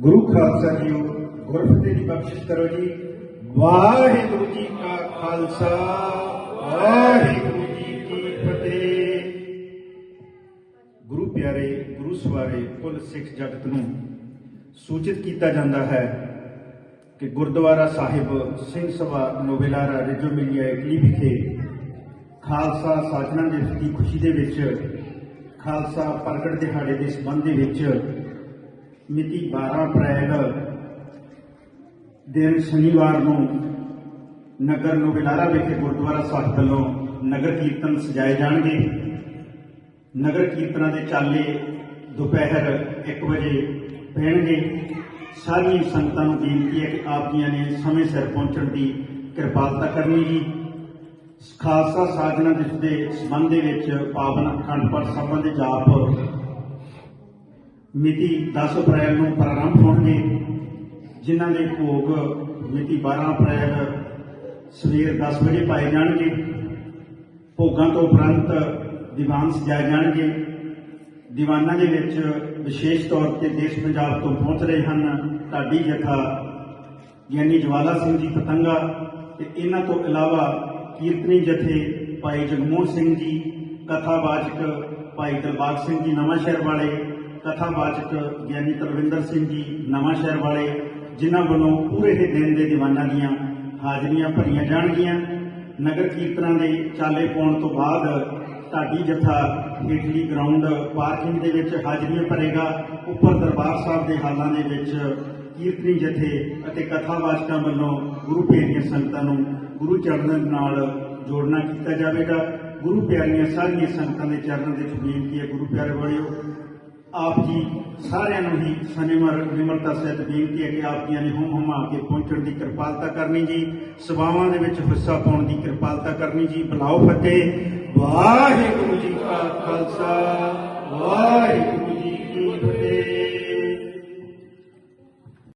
ਗੁਰੂ ਖਾਲਸਾ ਜੀਓ ਗੁਰਫਤਿਹ ਦੀ ਬਖਸ਼ਿਸ਼ ਕਰੋ ਜੀ। ਵਾਹਿਗੁਰੂ ਜੀ ਕਾ ਖਾਲਸਾ, ਵਾਹਿਗੁਰੂ ਜੀ ਕੀ ਫਤਿਹ। ਗੁਰੂ ਪਿਆਰੇ, ਗੁਰੂ ਸਵਾਰੇ, ਕੁੱਲ ਸਿੱਖ ਜਗਤ ਨੂੰ ਸੂਚਿਤ ਕੀਤਾ ਜਾਂਦਾ ਹੈ ਕਿ ਗੁਰਦੁਆਰਾ ਸਾਹਿਬ ਸਿੰਘ ਸਭਾ ਨੋਬੇਲਾਰਾ ਰਿਜੋ ਮਿਲਿਆ ਇਟਲੀ ਵਿਖੇ ਖਾਲਸਾ ਸਾਜਣਾ ਦਿਵਸ ਦੀ ਖੁਸ਼ੀ ਦੇ ਵਿੱਚ, ਖਾਲਸਾ ਪ੍ਰਗਟ ਦਿਹਾੜੇ ਦੇ ਸੰਬੰਧ ਦੇ ਵਿੱਚ ਮਿਤੀ 12 ਅਪ੍ਰੈਲ ਦਿਨ ਸ਼ਨੀਵਾਰ ਨੂੰ ਨਗਰ ਨੋਵੇਲਾਰਾ ਵਿਖੇ ਗੁਰਦੁਆਰਾ ਸਾਹਿਬ ਵੱਲੋਂ ਨਗਰ ਕੀਰਤਨ ਸਜਾਏ ਜਾਣਗੇ। ਨਗਰ ਕੀਰਤਨਾਂ ਦੇ ਚਾਲੇ ਦੁਪਹਿਰ 1 ਵਜੇ ਪਹਿਣਗੇ ਸਾਰੀਆਂ ਸੰਗਤਾਂ ਨੂੰ ਬੇਨਤੀ ਹੈ ਕਿ ਆਪ ਜੀਆਂ ਨੇ ਸਮੇਂ ਸਿਰ ਪਹੁੰਚਣ ਦੀ ਕਿਰਪਾਲਤਾ ਕਰਨੀ ਜੀ। ਖਾਲਸਾ ਸਾਜਣਾ ਦਿਵਸ ਦੇ ਸੰਬੰਧ ਦੇ ਵਿੱਚ ਪਾਵਨ ਅਖੰਡ ਪਾਠ ਸਾਹਿਬਾਂ ਦੇ ਜਾਪ ਮਿਤੀ 10 ਅਪ੍ਰੈਲ ਨੂੰ ਪ੍ਰਾਰੰਭ ਹੋਣਗੇ, ਜਿਨ੍ਹਾਂ ਦੇ ਭੋਗ ਮਿਤੀ 12 ਅਪ੍ਰੈਲ ਸਵੇਰ 10 ਵਜੇ ਪਾਏ ਜਾਣਗੇ। ਭੋਗਾਂ ਤੋਂ ਉਪਰੰਤ ਦੀਵਾਨ ਸਜਾਏ ਜਾਣਗੇ। ਦੀਵਾਨਾਂ ਦੇ ਵਿੱਚ ਵਿਸ਼ੇਸ਼ ਤੌਰ ਤੇ ਦੇਸ਼ ਪੰਜਾਬ ਤੋਂ ਪਹੁੰਚ ਰਹੇ ਹਨ ਢਾਡੀ ਜਥਾ, ਗਿਆਨੀ ਜਵਾਲਾ ਸਿੰਘ ਜੀ ਪਤੰਗਾ ਤੇ ਇਹਨਾਂ ਤੋਂ ਇਲਾਵਾ ਕੀਰਤਨੀ ਜਥੇ ਭਾਈ ਜਗਮੋਹਨ ਸਿੰਘ ਜੀ, ਕਥਾਵਾਚਕ ਭਾਈ ਦਿਲਬਾਗ ਸਿੰਘ ਜੀ ਨਵਾਂ ਸ਼ਹਿਰ ਵਾਲੇ ਕਥਾਵਾਚਕ ਗਿਆਨੀ ਤਰਵਿੰਦਰ ਸਿੰਘ ਜੀ ਨਵਾਂ ਸ਼ਹਿਰ ਵਾਲੇ, ਜਿਨ੍ਹਾਂ ਵੱਲੋਂ ਪੂਰੇ ਹੀ ਦਿਨ ਦੇ ਦੀਵਾਨਾਂ ਦੀਆਂ ਹਾਜ਼ਰੀਆਂ ਭਰੀਆਂ ਜਾਣਗੀਆਂ। ਨਗਰ ਕੀਰਤਨਾਂ ਦੇ ਚਾਲੇ ਪਾਉਣ ਤੋਂ ਬਾਅਦ ਢਾਡੀ ਜਥਾ ਹੇਠਲੀ ਗਰਾਊਂਡ ਪਾਰਕਿੰਗ ਦੇ ਵਿੱਚ ਹਾਜ਼ਰੀਆਂ ਭਰੇਗਾ। ਉੱਪਰ ਦਰਬਾਰ ਸਾਹਿਬ ਦੇ ਹਾਲਾਂ ਦੇ ਵਿੱਚ ਕੀਰਤਨੀ ਜਥੇ ਅਤੇ ਕਥਾਵਾਚਕਾਂ ਵੱਲੋਂ ਗੁਰੂ ਪਿਆਰੀਆਂ ਸੰਗਤਾਂ ਨੂੰ ਗੁਰੂ ਚਰਨਾਂ ਨਾਲ ਜੋੜਨਾ ਕੀਤਾ ਜਾਵੇਗਾ। ਗੁਰੂ ਪਿਆਰੀਆਂ ਸਾਰੀਆਂ ਸੰਗਤਾਂ ਦੇ ਚਰਨਾਂ ਦੇ ਵਿੱਚ ਬੇਨਤੀ ਹੈ, ਗੁਰੂ ਪਿਆਰੇ ਵਾਲਿਓ ਆਪ ਜੀ ਸਾਰਿਆਂ ਨੂੰ ਹੀ ਸਨੇਮਰ ਨਿਮਰਤਾ ਸਹਿਤ ਬੇਨਤੀ ਹੈ ਕਿ ਆਪ ਜੀ ਨੇ ਹੁਮ ਹੁਮਾ ਕੇ ਪਹੁੰਚਣ ਦੀ ਕਿਰਪਾਲਤਾ ਕਰਨੀ ਜੀ, ਸਭਾਵਾਂ ਦੇ ਵਿੱਚ ਹਿੱਸਾ ਪਾਉਣ ਦੀ ਕਿਰਪਾਲਤਾ ਕਰਨੀ ਜੀ। ਬੁਲਾਓ ਫਤਿਹ। ਵਾਹਿਗੁਰੂ ਜੀ ਕਾ ਖਾਲਸਾ, ਵਾਹਿਗੁਰੂ